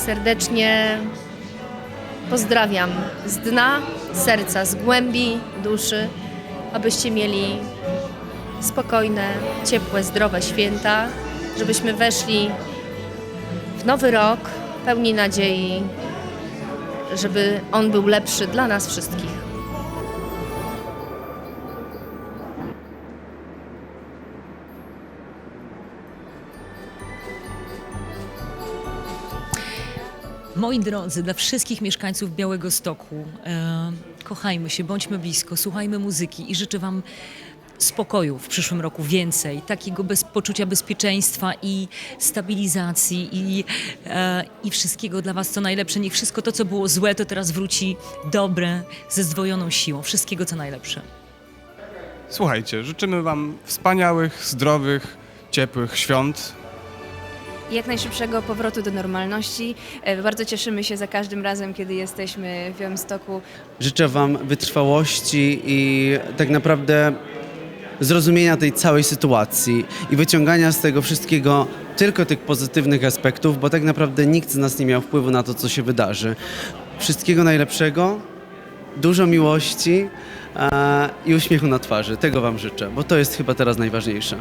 serdecznie pozdrawiam z dna serca, z głębi duszy, abyście mieli spokojne, ciepłe, zdrowe święta, żebyśmy weszli w nowy rok pełni nadziei, żeby on był lepszy dla nas wszystkich. Moi drodzy, dla wszystkich mieszkańców Białego Stoku, e, kochajmy się, bądźmy blisko, słuchajmy muzyki i życzę Wam spokoju w przyszłym roku więcej, takiego bez, poczucia bezpieczeństwa i stabilizacji i, e, i wszystkiego dla Was co najlepsze. Niech wszystko to, co było złe, to teraz wróci dobre, ze zdwojoną siłą. Wszystkiego co najlepsze. Słuchajcie, życzymy Wam wspaniałych, zdrowych, ciepłych świąt. Jak najszybszego powrotu do normalności. E, Bardzo cieszymy się za każdym razem, kiedy jesteśmy w Białymstoku. Życzę Wam wytrwałości i tak naprawdę zrozumienia tej całej sytuacji i wyciągania z tego wszystkiego tylko tych pozytywnych aspektów, bo tak naprawdę nikt z nas nie miał wpływu na to, co się wydarzy. Wszystkiego najlepszego, dużo miłości e, i uśmiechu na twarzy. Tego Wam życzę, bo to jest chyba teraz najważniejsze.